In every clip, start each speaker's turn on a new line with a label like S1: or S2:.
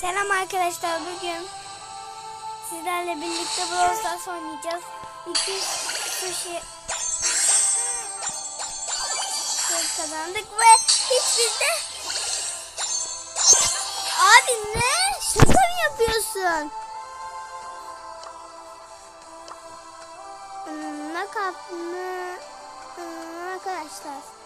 S1: Selam arkadaşlar bugün sizlerle birlikte Brawl Stars oynayacağız. 200 sushi kazandık ve hiç bizde Abi ne? Şaka mı yapıyorsun? Hmm, Nakat mı? Hmm, arkadaşlar.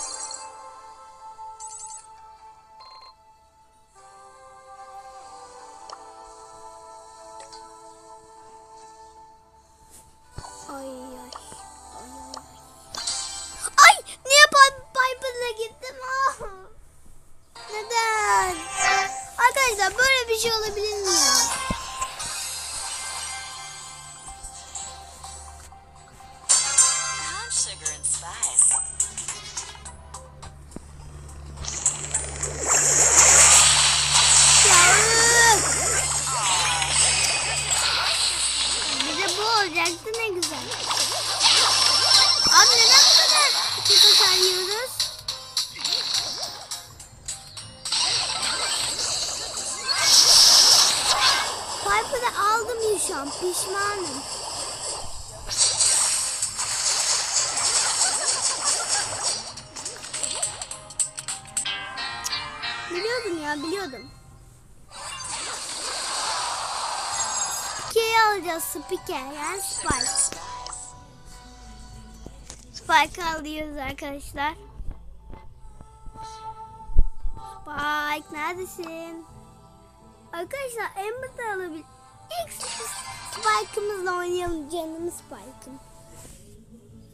S1: şey olabilir şu an pişmanım. Biliyordum ya biliyordum. Spike'yi alacağız Spike yani Spike. Spike alıyoruz arkadaşlar. Spike neredesin? Arkadaşlar Amber da alabilir. Spike'ımızla oynayalım canımız Spike'ım.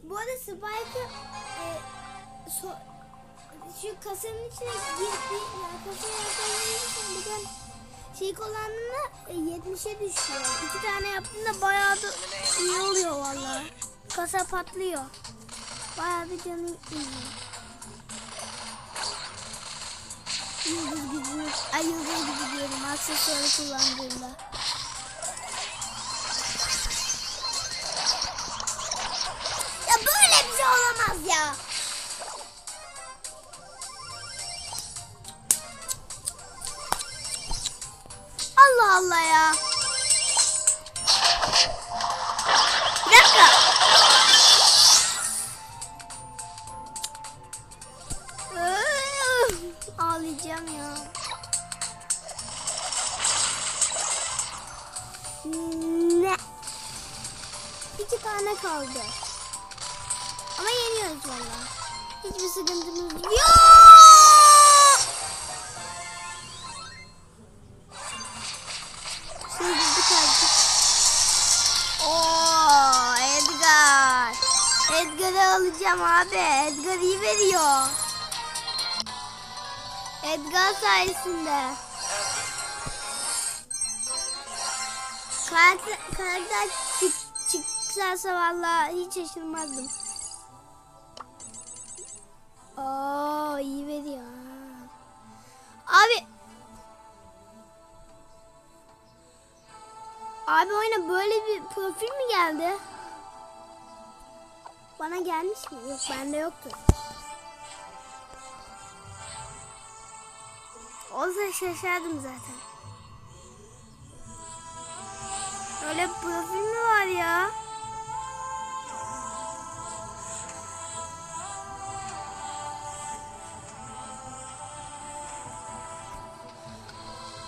S1: Bu arada Spike'ı e, so- şu kasanın içine girdi. Yani kasaya yakalamışsın bugün şey kullandığında e, 70'e düşüyor. İki tane yaptığında bayağı da iyi oluyor vallahi. Kasa patlıyor. Bayağı bir canı iyi. Yıldız gücü, ay yıldız gücü diyorum aksesuarı kullandığımda. Ya. Allah Allah ya. Bir dakika. Ya. Ne? İki tane kaldı. Ama yeniyoruz valla. Hiçbir sıkıntımız yok. Sızdık artık. Oo Edgar. Edgar'ı alacağım abi. Edgar iyi veriyor. Edgar sayesinde. Karakter, karakter çık, çıksa valla hiç şaşırmazdım. Profil mi geldi? Bana gelmiş mi? Yok bende yoktu. Olsa şaşardım zaten. Öyle profil mi var ya?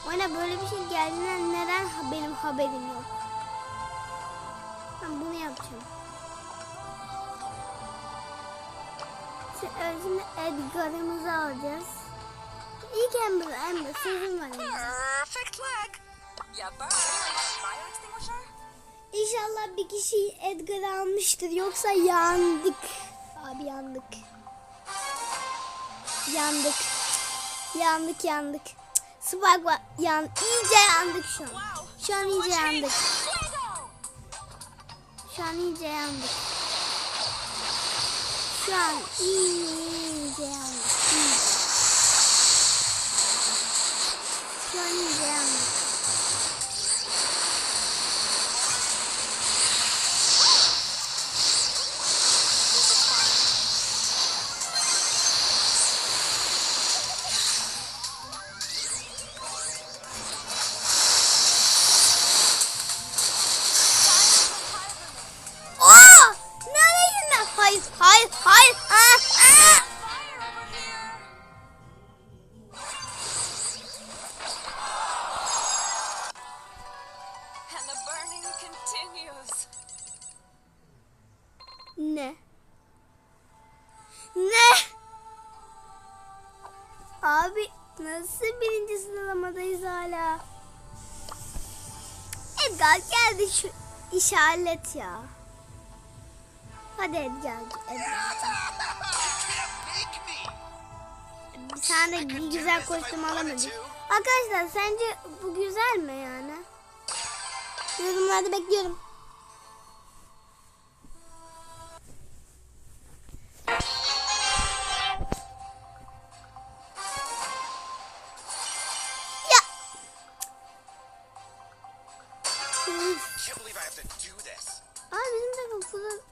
S1: Oyuna böyle bir şey geldiğinden neden benim haberim yok? Ben bunu yapacağım. Şimdi, Edgar'ımızı alacağız. İlk Amber, Amber sözüm var.
S2: Perfect leg.
S1: İnşallah bir kişi Edgar almıştır yoksa yandık. Abi yandık. Yandık. Yandık yandık. Var. Yan, iyice yandık şu an. Şu an iyice yandık. Şu an iyice yandık. Şu an iyice yandık. Şu an iyice yandık. Nasıl birinci sıralamadayız hala? Edgar geldi şu işaret ya. Hadi Edgar. Edgar. Bir tane bir güzel kostüm alamadık. Arkadaşlar sence bu güzel mi yani? Yorumlarda bekliyorum. Aa bizim de okulda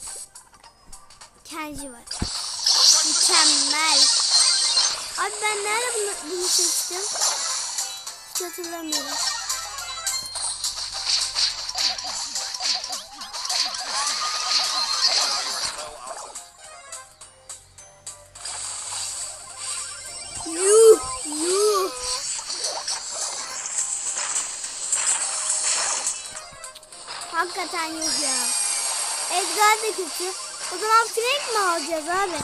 S1: Kenji var. Mükemmel. Abi ben nerede bunu, bunu seçtim? Hiç hatırlamıyorum. Hakikaten yok ya. Edgar da kötü. O zaman Frank mi alacağız abi?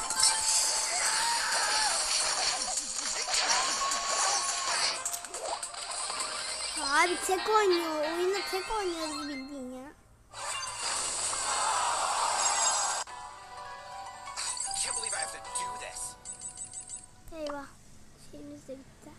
S1: Abi tek oynuyor. Oyunda tek oynuyoruz bildiğin ya. Eyvah. Şeyimiz de bitti.